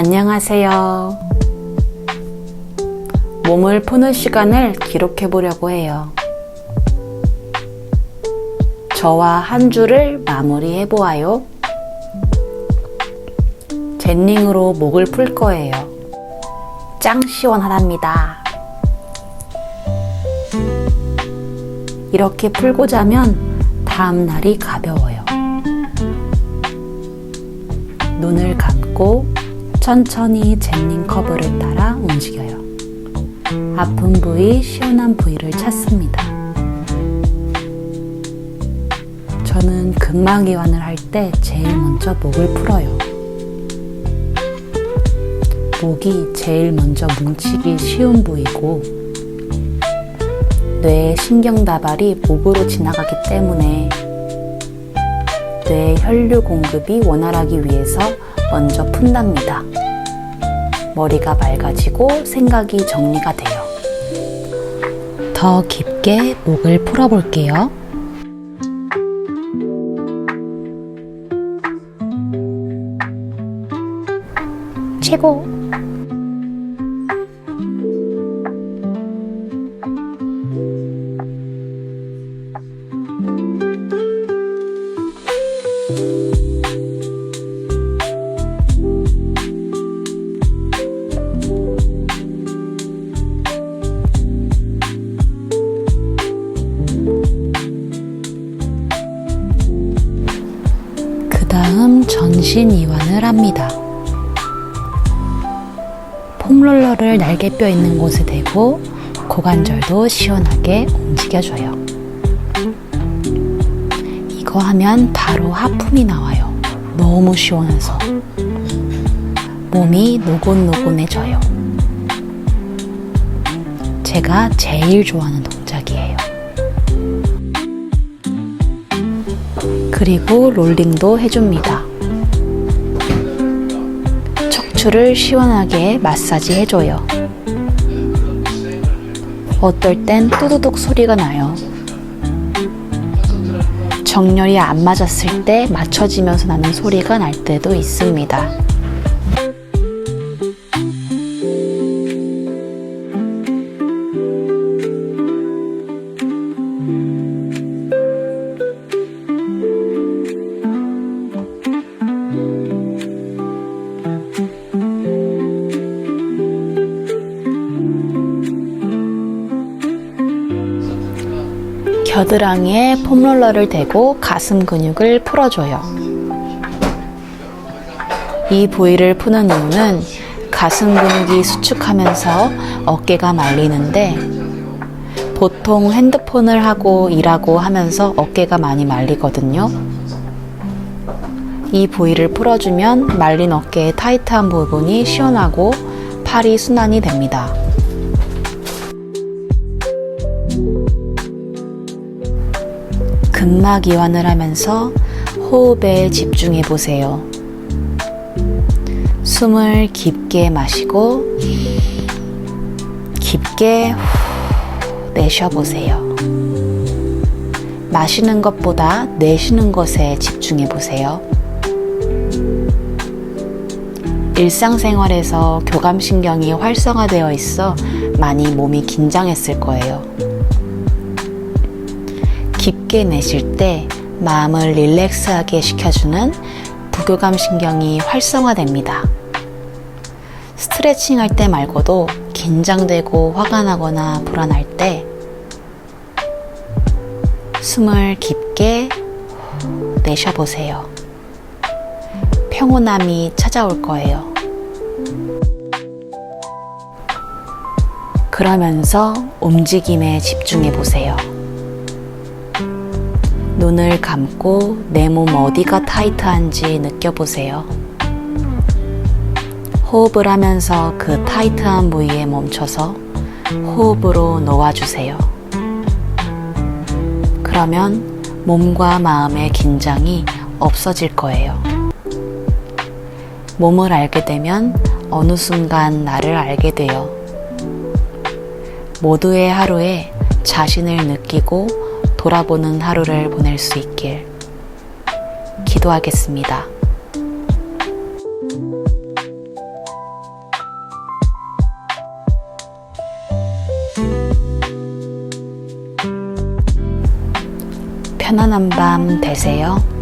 안녕하세요. 몸을 푸는 시간을 기록해 보려고 해요. 저와 한 주를 마무리해 보아요. 젠닝으로 목을 풀 거예요. 짱 시원하답니다. 이렇게 풀고 자면 다음 날이 가벼워요. 눈을 감고 천천히 젠닝 커브를 따라 움직여요. 아픈 부위, 시원한 부위를 찾습니다. 저는 근막이완을 할 때 제일 먼저 목을 풀어요. 목이 제일 먼저 뭉치기 쉬운 부위고 뇌의 신경 다발이 목으로 지나가기 때문에 뇌의 혈류 공급이 원활하기 위해서 먼저 푼답니다. 머리가 맑아지고 생각이 정리가 돼요. 더 깊게 목을 풀어볼게요. 최고! 전신 이완을 합니다. 폼롤러를 날개뼈 있는 곳에 대고 고관절도 시원하게 움직여줘요. 이거 하면 바로 하품이 나와요. 너무 시원해서. 몸이 노곤노곤해져요. 제가 제일 좋아하는 동작이에요. 그리고 롤링도 해줍니다. 척추를 시원하게 마사지 해줘요. 어떨 땐 뚜두둑 소리가 나요. 정렬이 안 맞았을 때 맞춰지면서 나는 소리가 날 때도 있습니다. 겨드랑이에 폼롤러를 대고 가슴 근육을 풀어줘요. 이 부위를 푸는 이유는 가슴 근육이 수축하면서 어깨가 말리는데 보통 핸드폰을 하고 일하고 하면서 어깨가 많이 말리거든요. 이 부위를 풀어주면 말린 어깨의 타이트한 부분이 시원하고 팔이 순환이 됩니다. 근막 이완을 하면서 호흡에 집중해 보세요. 숨을 깊게 마시고 깊게 후 내쉬어 보세요. 마시는 것보다 내쉬는 것에 집중해 보세요. 일상생활에서 교감신경이 활성화되어 있어 많이 몸이 긴장했을 거예요. 깊게 내쉴 때 마음을 릴렉스하게 시켜주는 부교감 신경이 활성화됩니다. 스트레칭 할 때 말고도 긴장되고 화가 나거나 불안할 때 숨을 깊게 내쉬어보세요. 평온함이 찾아올 거예요. 그러면서 움직임에 집중해 보세요. 눈을 감고 내 몸 어디가 타이트한지 느껴보세요. 호흡을 하면서 그 타이트한 부위에 멈춰서 호흡으로 놓아주세요. 그러면 몸과 마음의 긴장이 없어질 거예요. 몸을 알게 되면 어느 순간 나를 알게 돼요. 모두의 하루에 자신을 느끼고 돌아보는 하루를 보낼 수 있길 기도하겠습니다. 편안한 밤 되세요.